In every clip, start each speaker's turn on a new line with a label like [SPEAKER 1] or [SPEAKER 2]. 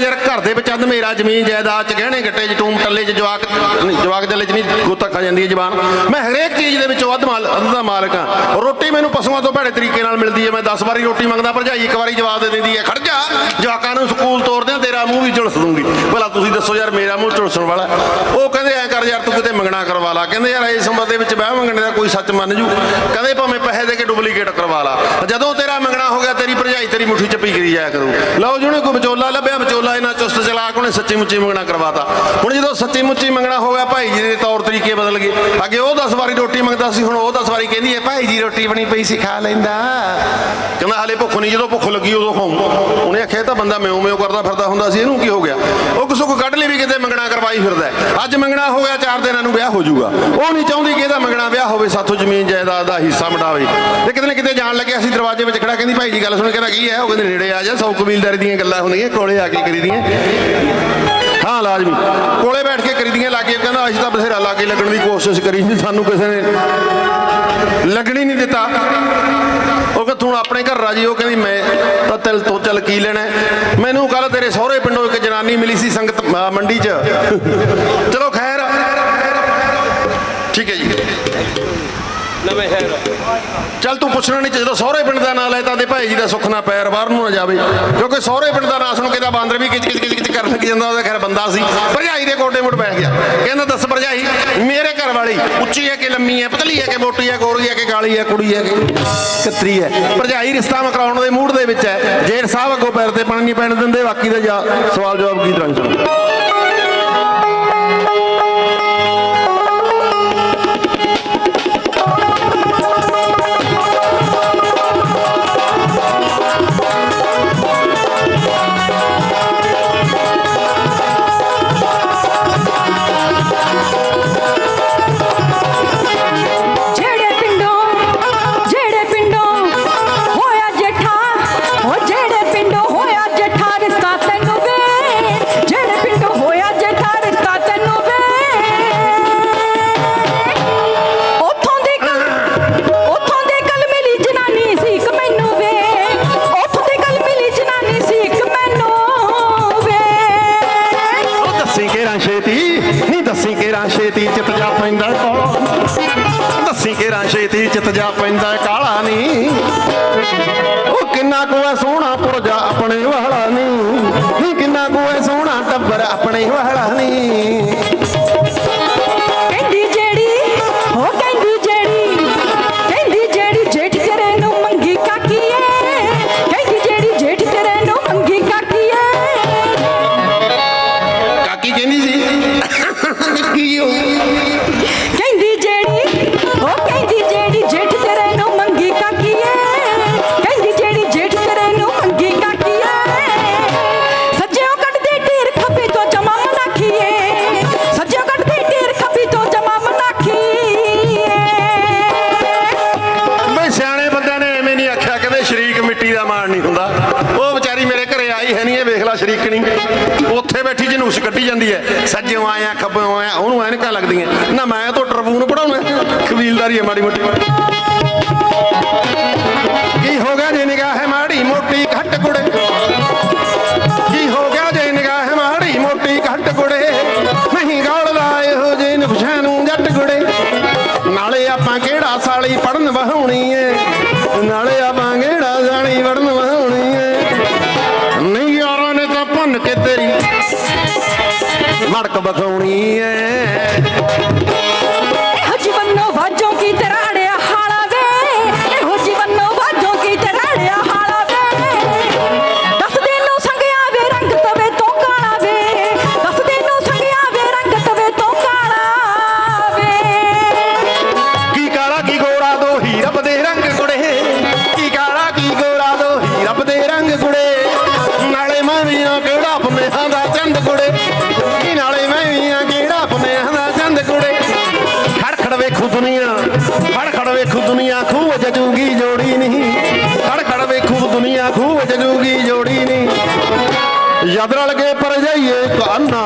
[SPEAKER 1] ਯਾਰ ਘਰ ਦੇ ਵਿੱਚ ਅੰਧ ਮੇਰਾ ਜ਼ਮੀਨ ਜਾਇਦਾਦ ਚ ਗਹਿਣੇ ਗੱਟੇ ਚ ਟੂਮ ਟੱਲੇ ਚ ਜਵਾਕ ਜਵਾਕ ਜੱਲੇ ਚ ਨਹੀਂ ਗੋਤਾ ਖਾ ਜਾਂਦੀ ਹੈ ਜ਼ਬਾਨ। ਮੈਂ ਹਰੇਕ ਚੀਜ਼ ਦੇ ਵਿੱਚੋਂ ਅੱਧ ਮਾਲ, ਅੱਧ ਦਾ ਮਾਲਕ ਹਾਂ। ਰੋਟੀ ਮੈਨੂੰ ਪਸ਼ੂਆਂ ਤੋਂ ਭੈੜੇ ਤਰੀਕੇ ਨਾਲ ਮਿਲਦੀ ਹੈ। ਮੈਂ 10 ਵਾਰੀ ਰੋਟੀ ਮੰਗਦਾ, ਭਰਜਾਈ ਇੱਕ ਵਾਰੀ ਜਵਾਬ ਦੇ ਦਿੰਦੀ ਹੈ, ਖੜ ਜਾ, ਜਵਾਕਾਂ ਨੂੰ ਸਕੂਲ ਤੋਰਦੇ ਆ ਤੇਰਾ ਮੂੰਹ ਵੀ ਝੁਲਸ ਦੂੰਗੀ। ਭਲਾ ਤੁਸੀਂ ਦੱਸੋ ਯਾਰ, ਮੇਰਾ ਮੂੰਹ ਝੁਲਸਣ ਵਾਲਾ ਉਹ ਕਹਿੰਦੇ ਐ ਕਰ ਯਾਰ, ਤੂੰ ਕਿਤੇ ਮੰਗਣਾ ਕਰਵਾ ਲਾ। ਕਹਿੰਦੇ ਯਾਰ, ਇਸ ਉਮਰ ਦੇ ਵਿੱਚ ਵਿਆਹ ਮੰਗਣੇ ਦਾ ਕੋਈ ਸੱਚ ਮੰਨ ਜੂ। ਕਹਿੰਦੇ ਭਾਵੇਂ ਪੈਸੇ ਦੇ ਕੇ ਡੁਪਲੀਕੇਟ ਕਰਵਾ ਲਾ। ਜਦੋਂ ਤੇਰਾ ਮੰਗਣਾ ਹੋ ਗਿਆ, ਤੇਰੀ ਭਰਜਾਈ ਤੇਰੀ ਮੁੱਠੀ ਚ ਪੀ ਕਰੀ ਜਾਇਆ ਕਰੂ। ਲਓ ਜਿਹਨੇ ਕੋਈ ਵਿਚੋਲਾ ਲੱਭਿਆ, ਵਿਚੋਲਾ ਇਹਨਾਂ ਚੁਸਤ ਚਲਾਕ ਉਹਨੇ ਸੱਚੀ ਮੁੱਚੀ ਮੰਗਣਾ ਕਰਵਾਤਾ। ਹੁਣ ਜਦੋਂ ਸੱਚੀ ਮੁੱਚੀ ਮੰਗਣਾ ਹੋ ਗਿਆ, ਭਾਈ ਜੀ ਦੇ ਤੌਰ ਤਰੀਕੇ ਬਦਲ ਗਏ। ਅੱਗੇ ਉਹ 10 ਵਾਰੀ ਰੋਟੀ ਮੰਗਦਾ ਸੀ, ਹੁਣ ਉਹ 10 ਵਾਰੀ ਕਹਿੰਦੀ ਹੈ, ਭਾਈ ਜੀ, ਰੋਟੀ ਬਣੀ ਪਈ ਸੀ, ਖਾ ਲੈਂਦਾ। ਕਹਿੰਦਾ, ਹਾਲੇ ਭੁੱਖ ਨਹੀਂ, ਜਦੋਂ ਭੁੱਖ ਲੱਗੀ ਉਦੋਂ ਖਾਉਂ ਉਹਨੇ ਆਖਿਆ ਤਾਂ ਬੰਦਾ ਮਿਉ ਮਿਉ ਕਰਦਾ ਫਿਰਦਾ ਹੁੰਦਾ ਸੀ, ਇਹਨੂੰ ਕੀ ਹੋ ਗਿਆ? ਉਹ ਕਿਸੇ ਕੋ ਕੱਢ ਲਈ ਵੀ ਕਿਤੇ ਮੰਗਣਾ ਕਰਵਾਈ ਫਿਰਦਾ ਅੱਜ ਮੰਗਣਾ ਹੋ ਗਿਆ, ਚਾਰ ਦਿਨਾਂ ਨੂੰ ਵਿਆਹ ਹੋ ਜਾਊਗਾ। ਉਹ ਨਹੀਂ ਚਾਹੁੰਦੀ ਕਿ ਇਹਦਾ ਮੰਗਣਾ ਵਿਆਹ ਹੋਵੇ, ਸਾਥੋਂ ਜ਼ਮੀਨ ਜਾਇਦਾਦ ਦਾ ਹਿੱਸਾ ਮਟਾਵੇ। ਤੇ ਕਿਤੇ ਨਾ ਕਿਤੇ ਜਾਣ ਲੱਗਿਆ ਅਸੀਂ ਦਰਵਾਜ਼ੇ ਵਿੱਚ ਖੜਾ, ਕਹਿੰਦੀ, ਭਾਈ ਜੀ, ਗੱਲ ਸੁਣ, ਕਹਿੰਦਾ, ਕੀ ਹੈ? ਉਹ ਕਹਿੰਦੇ, ਨੇੜੇ ਆ ਜਾ, ਸੌ ਕਬੀਲਦਾਰੀ ਦੀਆਂ ਗੱਲਾਂ ਹੁੰਦੀਆਂ, ਕੋਲੇ ਆ ਕੇ ਕਰੀਦੀਆਂ ਹਾਂ, ਲਾਜ਼ਮੀ। ਕੋਲੇ ਬੈਠ ਕੇ ਕਰੀਦੀਆਂ ਲਾਗੇ ਕਹਿੰਦਾ, ਅਸੀਂ ਤਾਂ ਬਥੇਰਾ ਲਾਗੇ ਲੱਗਣ ਦੀ ਕੋਸ਼ਿਸ਼ ਕਰੀ ਸੀ, ਸਾਨੂੰ ਕਿਸੇ ਨੇ ਲੱਗਣੀ ਨਹੀਂ ਦਿੱਤਾ। ਉਹ ਕਿ ਤੂੰ ਆਪਣੇ ਘਰ ਰਾਜੀ ਉਹ ਕਹਿੰਦੀ, ਮੈਂ ਤਾਂ ਤਿਲ ਤੋਂ ਚੱਲ ਕੀ ਲੈਣਾ ਮੈਨੂੰ ਕੱਲ ਤੇਰੇ ਸਹੁਰੇ ਪਿੰਡੋਂ ਇੱਕ ਜਨਾਨੀ ਮਿਲੀ ਸੀ ਸੰਗਤ ਮੰਡੀ 'ਚ। ਚਲੋ ਖੈਰ ਠੀਕ ਹੈ ਜੀ
[SPEAKER 2] ਨਵੇਂ ਸ਼ਹਿਰ
[SPEAKER 1] ਚੱਲ ਤੂੰ ਪੁੱਛਣਾ ਨਹੀਂ ਜਦੋਂ ਸਹੁਰੇ ਪਿੰਡ ਦਾ ਨਾਂ ਲੈ ਤਾਂ ਦੇ ਭਾਈ ਜੀ ਦਾ ਸੁੱਖ ਨਾ ਪੈਰ ਬਾਹਰ ਨੂੰ ਨਾ ਜਾਵੇ। ਕਿਉਂਕਿ ਸਹੁਰੇ ਪਿੰਡ ਦਾ ਨਾਂ ਸੁਣ ਕੇ ਤਾਂ ਬਾਂਦਰ ਵੀ ਕਿਚ ਕਿਚ ਕਿਚ ਕਰਨ ਲੱਗ ਜਾਂਦਾ, ਉਹਦਾ ਖੈਰ ਬੰਦਾ ਸੀ। ਭਰਜਾਈ ਦੇ ਕੋਡੇ ਮੁੜ ਬੈਠ ਗਿਆ। ਕਹਿੰਦਾ, ਦੱਸ ਭਰਜਾਈ, ਮੇਰੇ ਘਰ ਵਾਲੀ ਉੱਚੀ ਹੈ ਕਿ ਲੰਮੀ ਹੈ, ਪਤਲੀ ਹੈ ਕਿ ਮੋਟੀ ਹੈ, ਗੋਰੀ ਹੈ ਕਿ ਕਾਲੀ ਹੈ, ਕੁੜੀ ਹੈ ਕਿ ਕਤਰੀ ਹੈ? ਭਰਜਾਈ ਰਿਸ਼ਤਾ ਮਕਰਾਉਣ ਦੇ ਮੂਡ ਦੇ ਵਿੱਚ ਹੈ। ਜੇਠ ਸਾਹਿਬ ਅੱਗੋਂ ਪੈਰ ਤੇ ਪਾਣੀ ਨਹੀਂ ਪੈਣ ਦਿੰਦੇ, ਬਾਕੀ ਦਾ ਸਵਾਲ ਜਵਾਬ ਕੀ ਤਰ੍ਹਾਂ ਛੇਤੀ ਜਾ ਪੈਂਦਾ ਕਾਲਾ ਨਹੀਂ ਉਹ ਕਿੰਨਾ ਕੁ ਐ ਸੋਹਣਾ ਪੁਰਜਾ ਉੱਥੇ ਕੱਢੀ ਜਾਂਦੀ ਹੈ। ਸੱਜਿਓਂ ਆਇਆ, ਖੱਬਿਓਂ ਆਇਆ, ਉਹਨੂੰ ਐਨਕਾਂ ਲੱਗਦੀਆਂ। ਨਾ ਮੈਂ ਤਾਂ ਟਰਬੂਨ ਪੜਾਉਣਾ ਕਬੀਲਦਾਰੀ ਹੈ ਮਾੜੀ ਮੋਟੀ। ਮੜਕ ਬਖਾਉਣੀ ਏ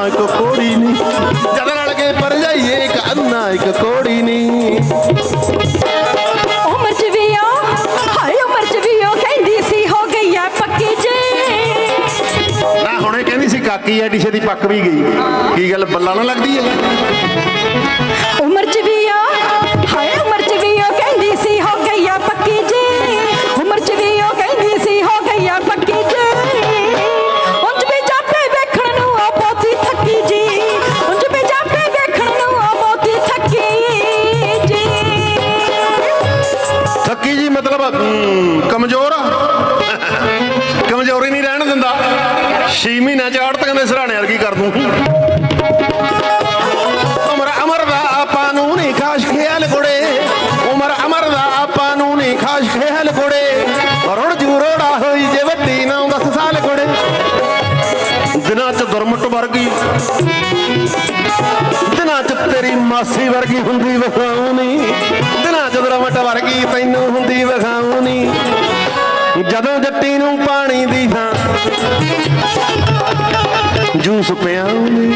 [SPEAKER 1] ਇੱਕ ਕੋੜੀ ਨੀ। ਜਦ ਰਲ ਕੇ ਪਰ ਜਾਈਏ ਇੱਕ ਅੰਨਾ ਇੱਕ ਕੋੜੀ ਨੀ।
[SPEAKER 3] ਉਮਰ ਚ ਵੀ
[SPEAKER 1] ਹੁਣੇ ਕਹਿੰਦੀ ਸੀ ਕਾਕੀ ਐਡੀ ਛੇਤੀ ਪੱਕ ਵੀ ਗਈ। ਕੀ ਗੱਲ ਬੱਲਾ ਨਾ ਲੱਗਦੀ ਐ? ਕਮਜ਼ੋਰ ਆ। ਕਮਜ਼ੋਰੀ ਨਹੀਂ ਰਹਿਣ ਦਿੰਦਾ। 6 ਮਹੀਨਾ ਚਾੜ ਤੱਕ ਦੇ ਸਰਾਣੇ ਵਰਗੀ ਕਰ ਦੂੰ। ਉਮਰ, ਅਮਰ ਦਾ ਆਪਾਂ ਨੂੰ ਨਹੀਂ ਖਾਸ ਖਿਆਲ ਕੋੜੇ ਉਮਰ, ਅਮਰ ਦਾ ਆਪਾਂ ਨੂੰ ਨਹੀਂ ਖਾਸ ਖਿਆਲ ਕੋੜੇ ਰੋੜ ਜੂ ਰੋੜਾ ਹੋਈ ਜੇ ਵੱਡੀ ਨਾ 10 ਸਾਲ ਕੋੜੇ ਦਿਨਾਂ ਚ ਦੁਰਮਟ ਵਰਗੀ। ਮਾਸੀ ਵਰਗੀ ਹੁੰਦੀ ਵਖਾਉਣੀ। ਦਿਨਾਂ ਜਦੋਂ ਵਟ ਵਰਗੀ ਤੈਨੂੰ ਹੁੰਦੀ ਵਖਾਉਣੀ। ਜਦੋਂ ਜੱਟੀ ਨੂੰ ਪਾਣੀ ਦੀ ਹਾਂ ਜੂਸ ਪਿਆਉਣੀ।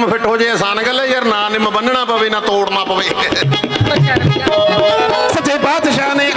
[SPEAKER 3] ਕੰਮ
[SPEAKER 1] ਫਿੱਟ ਹੋ ਜੇ ਆਸਾਨ ਗੱਲ ਹੈ ਯਾਰ। ਨਾ ਨਿਮ ਬੰਨਣਾ ਪਵੇ ਨਾ ਤੋੜਨਾ ਪਵੇ। ਸੱਚੇ ਬਾਦਸ਼ਾਹ ਨੇ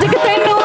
[SPEAKER 1] Jagtennu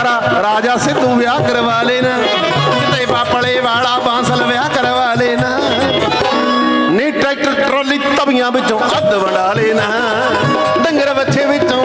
[SPEAKER 1] ਸਾਰਾ ਰਾਜਾ ਸਿੱਧੂ ਵਿਆਹ ਕਰਵਾ ਲੈਣਾ। ਕਿਤੇ ਪਾਪਲੇ ਵਾਲਾ ਬਾਂਸਲ ਵਿਆਹ ਕਰਵਾ ਲੈਣਾ। ਨੀ ਟਰੈਕਟਰ ਟਰੋਲੀ ਤਵੀਆਂ ਵਿੱਚੋਂ ਅੱਧ ਵੰਡਾ ਲੈਣਾ। ਡੰਗਰ ਵੱਛੇ ਵਿੱਚੋਂ